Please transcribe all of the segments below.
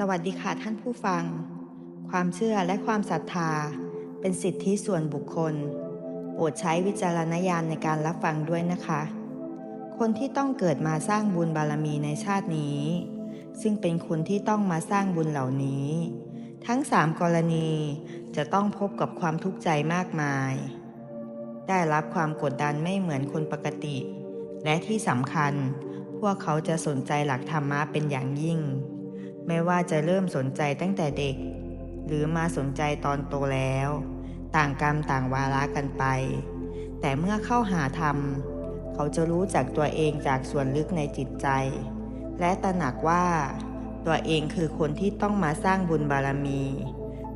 สวัสดีค่ะท่านผู้ฟัง ความเชื่อและความศรัทธา เป็นสิทธิส่วนบุคคล โปรดใช้วิจารณญาณในการรับฟังด้วยนะคะ คนที่ต้องเกิดมาสร้างบุญบารมีในชาตินี้ ซึ่งเป็นคนที่ต้องมาสร้างบุญเหล่านี้ ทั้งสามกรณีจะต้องพบกับความทุกข์ใจมากมาย ได้รับความกดดันไม่เหมือนคนปกติ และที่สำคัญ พวกเขาจะสนใจหลักธรรมะเป็นอย่างยิ่ง ไม่ว่าจะเริ่มสนใจตั้งแต่เด็ก หรือมาสนใจตอนโตแล้ว ต่างกรรมต่างวาระกันไป แต่เมื่อเข้าหาธรรม เขาจะรู้จักตัวเองจากส่วนลึกในจิตใจ และตระหนักว่า ตัวเองคือคนที่ต้องมาสร้างบุญบารมี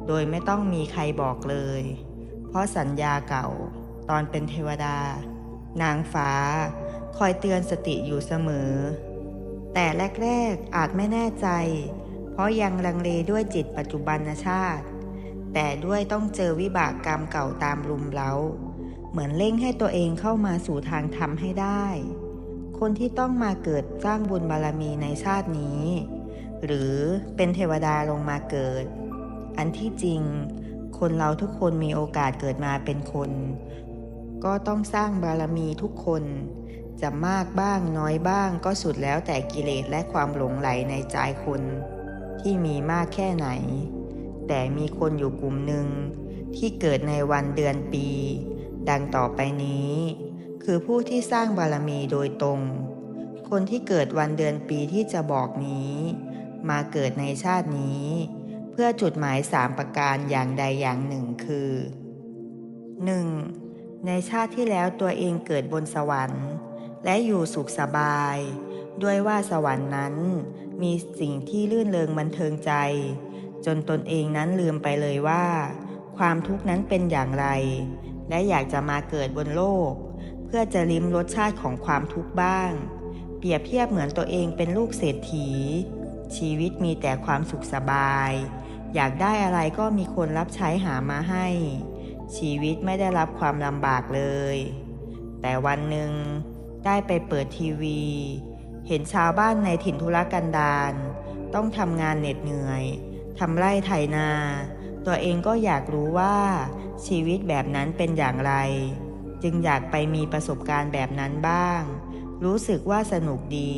โดยไม่ต้องมีใครบอกเลย เพราะสัญญาเก่าตอนเป็นเทวดา นางฟ้า คอยเตือนสติอยู่เสมอ แต่แรกๆอาจไม่แน่ใจ เพราะยังลังเลด้วยจิตปัจจุบันชาติ แต่ด้วยต้องเจอวิบากกรรมเก่าตามลุมเล้า เหมือนเร่งให้ตัวเองเข้ามาสู่ทางธรรมให้ได้ คนที่ต้องมาเกิดสร้างบุญบารมีในชาตินี้ หรือเป็นเทวดาลงมาเกิด อันที่จริง คนเราทุกคนมีโอกาสเกิดมาเป็นคน ก็ต้องสร้างบารมีทุกคน จะมากบ้างน้อยบ้างก็สุดแล้วแต่กิเลสและความหลงไหลในใจคนที่มีมากแค่ไหน แต่มีคนอยู่กลุ่มหนึ่งที่เกิดในวันเดือนปี ดังต่อไปนี้ คือผู้ที่สร้างบารมีโดยตรง คนที่เกิดวันเดือนปีที่จะบอกนี้ มาเกิดในชาตินี้ เพื่อจุดหมายสามประการอย่างใดอย่างหนึ่งคือ 1. ในชาติที่แล้วตัวเองเกิดบนสวรรค์ และอยู่สุขสบาย ด้วยว่าสวรรค์นั้น มีสิ่งที่ลื่นเริงบันเทิงใจ จนตนเองนั้นลืมไปเลยว่า ความทุกข์นั้นเป็นอย่างไร และอยากจะมาเกิดบนโลก เพื่อจะลิ้มรสชาติของความทุกข์บ้าง เปรียบเทียบเหมือนตัวเองเป็นลูกเศรษฐี ชีวิตมีแต่ความสุขสบาย อยากได้อะไรก็มีคนรับใช้หามาให้ ชีวิตไม่ได้รับความลำบากเลย แต่วันหนึ่ง ได้ไปเปิดทีวี เห็นชาวบ้านในถิ่นทุรกันดารต้องทำงานเหน็ดเหนื่อยทำไร่ไถนา ตัวเองก็อยากรู้ว่า ชีวิตแบบนั้นเป็นอย่างไร จึงอยากไปมีประสบการณ์แบบนั้นบ้าง รู้สึกว่าสนุกดี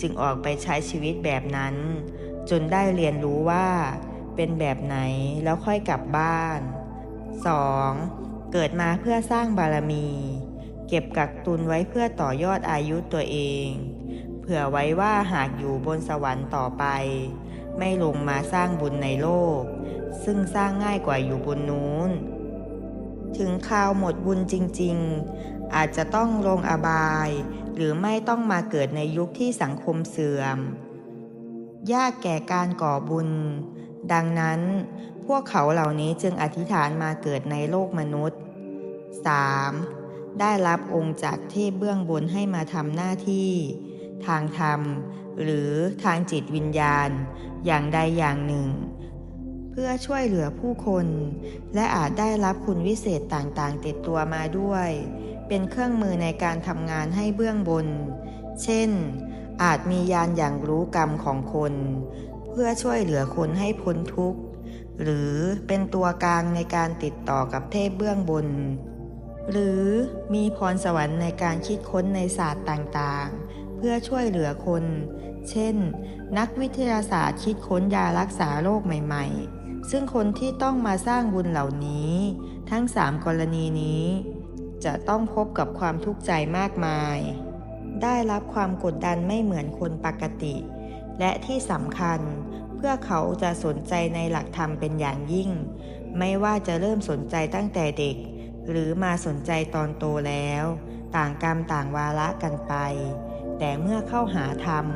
จึงออกไปใช้ชีวิตแบบนั้น จนได้เรียนรู้ว่า เป็นแบบไหนแล้วค่อยกลับบ้าน 2. เกิดมาเพื่อสร้างบารมี เก็บกักตุนไว้เพื่อต่อยอดอายุตัวเอง เผื่อไว้ว่าหากอยู่บนสวรรค์ต่อไป ไม่ลงมาสร้างบุญในโลก ซึ่งสร้างง่ายกว่าอยู่บนนู้น ถึงคราวหมดบุญจริง ๆ อาจจะต้องลงอบาย หรือไม่ต้องมาเกิดในยุคที่สังคมเสื่อม ยากแก่การก่อบุญ ดังนั้นพวกเขาเหล่านี้จึงอธิษฐานมาเกิดในโลกมนุษย์ 3. ได้รับองค์จากเทพเบื้องบนให้มาทำหน้าที่ ทางธรรม หรือทางจิตวิญญาณ อย่างใดอย่างหนึ่ง เพื่อช่วยเหลือผู้คน และอาจได้รับคุณวิเศษต่างๆ ติดตัวมาด้วย เป็นเครื่องมือในการทำงานให้เบื้องบน เช่น อาจมียานอย่างรู้กรรมของคน เพื่อช่วยเหลือคนให้พ้นทุกข์ หรือเป็นตัวกลางในการติดต่อกับเทพเบื้องบน หรือมีพรสวรรค์ในการคิดค้นในศาสตร์ต่างๆ เพื่อช่วยเหลือคน เช่น นักวิทยาศาสตร์คิดค้นยารักษาโรคใหม่ ๆ ซึ่งคนที่ต้องมาสร้างบุญเหล่านี้ ทั้งสามกรณีนี้ จะต้องพบกับความทุกข์ใจมากมาย ได้รับความกดดันไม่เหมือนคนปกติ และที่สำคัญเพื่อเขาจะสนใจในหลักธรรมเป็นอย่างยิ่ง ไม่ว่าจะเริ่มสนใจตั้งแต่เด็ก หรือมาสนใจตอนโตแล้ว ต่างกรรมต่างวาระกันไป แต่เมื่อเข้าหาธรรม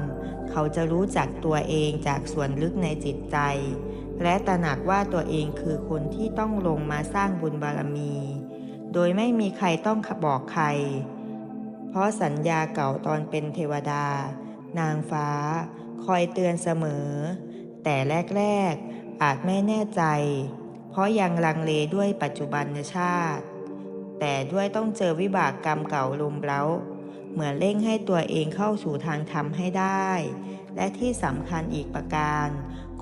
เขาจะรู้จักตัวเองจากส่วนลึกในจิตใจ และตระหนักว่าตัวเองคือคนที่ต้องลงมาสร้างบุญบารมี โดยไม่มีใครต้องบอกใคร เพราะสัญญาเก่าตอนเป็นเทวดา นางฟ้า คอยเตือนเสมอ แต่แรกๆอาจไม่แน่ใจ เพราะยังลังเลด้วยปัจจุบันชาติ แต่ด้วยต้องเจอวิบากกรรมเก่าลุมเร้า เหมือนเร่งให้ตัวเองเข้าสู่ทางธรรมให้ได้ และที่สำคัญอีกประการ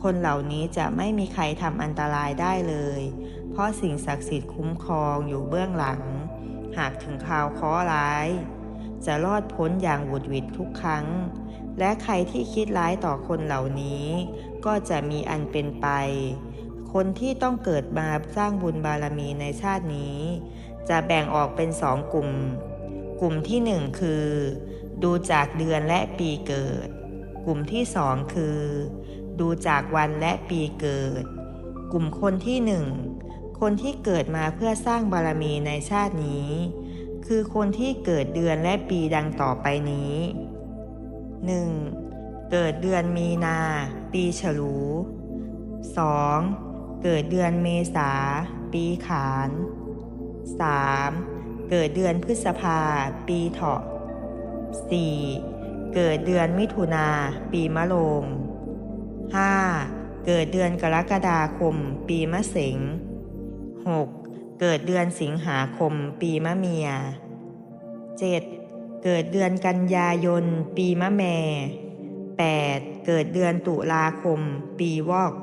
คนเหล่านี้จะไม่มีใครทำอันตรายได้เลย เพราะสิ่งศักดิ์สิทธิ์คุ้มครองอยู่เบื้องหลัง หากถึงคราวเคราะห์ร้าย จะรอดพ้นอย่างหวุดหวิดทุกครั้ง และใครที่คิดร้ายต่อคนเหล่านี้ ก็จะมีอันเป็นไป คนที่ต้องเกิดมาสร้างบุญบารมีในชาตินี้ จะแบ่งออกเป็นสองกลุ่ม กลุ่มที่หนึ่งคือ ดูจากเดือนและปีเกิด กลุ่มที่สองคือ ดูจากวันและปีเกิด กลุ่มคนที่หนึ่งคนที่เกิดมาเพื่อสร้างบารมีในชาตินี้ คือคนที่เกิดเดือนและปีดังต่อไปนี้ 1. เกิดเดือนมีนา ปีฉลู 2. เกิดเดือนเมษา ปีขาน 3. เกิดเดือนพฤษภา ปีเถาะ 4. เกิดเดือนมิถุนา ปีมะโรง 5. เกิดเดือนกรกฎาคม ปีมะเสง 6. เกิดเดือนสิงหาคม ปีมะเมีย 7. เกิดเดือนกันยายน ปีมะแม่ 8. เกิดเดือนตุลาคม ปีวอก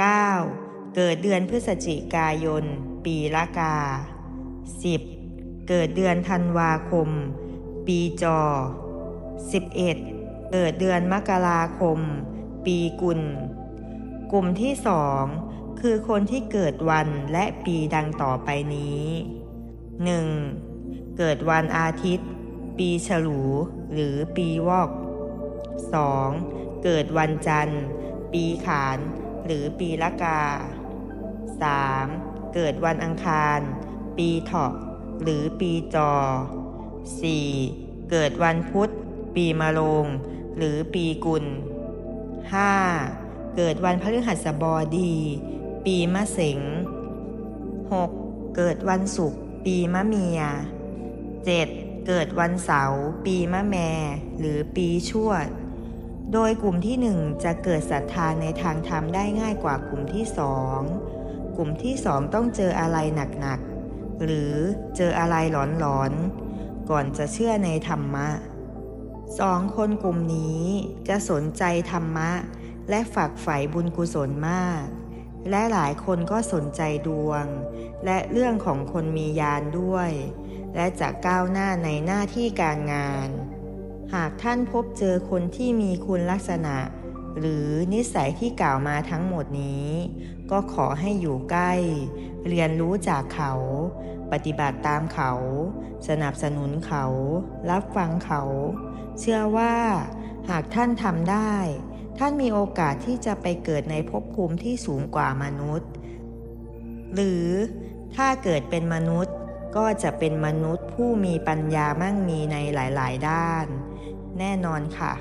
9. เกิดเดือนพฤศจิกายน ปีละกา 10. เกิดเดือนธันวาคม ปีจอ 11. เกิดเดือนมกราคม ปีกุล กลุ่มที่สองคือคนที่เกิดวันและปีดังต่อไปนี้ 1. เกิดวันอาทิตย์ ปีฉลูหรือปีวอก 2. เกิดวันจันทร์ ปีขาน หรือปีละกา 3. เกิดวันอังคาร ปีเถาะหรือปีจอ 4. เกิดวันพุธ ปีมะโรง หรือปีกุล 5. เกิดวันพฤหัสบดี ปีมะเสง 6. เกิดวันศุกร์ปีมะเมีย 7. เกิดวันเสาร์ปีมะแม่หรือปีชวด โดยกลุ่มที่หนึ่งจะเกิดศรัทธาในทางธรรมได้ง่ายกว่ากลุ่มที่สอง กลุ่มที่สองต้องเจออะไรหนักๆ หรือเจออะไรหลอนๆ ก่อนจะเชื่อในธรรมะสองคนกลุ่มนี้จะสนใจธรรมะ และฝักใฝ่บุญกุศลมาก และหลายคนก็สนใจดวง และเรื่องของคนมียานด้วย และจะก้าวหน้าในหน้าที่การงาน หากท่านพบเจอคนที่มีคุณลักษณะ หรือนิสัยที่กล่าวมาทั้งหมดนี้ ก็ขอให้อยู่ใกล้ เรียนรู้จากเขา ปฏิบัติตามเขา สนับสนุนเขา รับฟังเขา เชื่อว่า หากท่านทำได้ ท่านมีโอกาสที่จะไปเกิดในภพภูมิที่สูงกว่ามนุษย์ หรือถ้าเกิดเป็นมนุษย์ก็จะเป็นมนุษย์ผู้มีปัญญามั่งมีในหลาย ๆ ด้าน แน่นอนค่ะ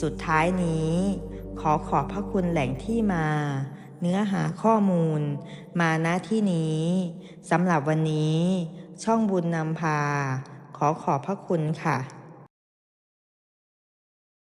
สุดท้ายนี้ ขอขอบพระคุณแหล่งที่มา เนื้อหาข้อมูล มาณที่นี้สำหรับวันนี้ ช่องบุญนำพา ขอขอบพระคุณค่ะ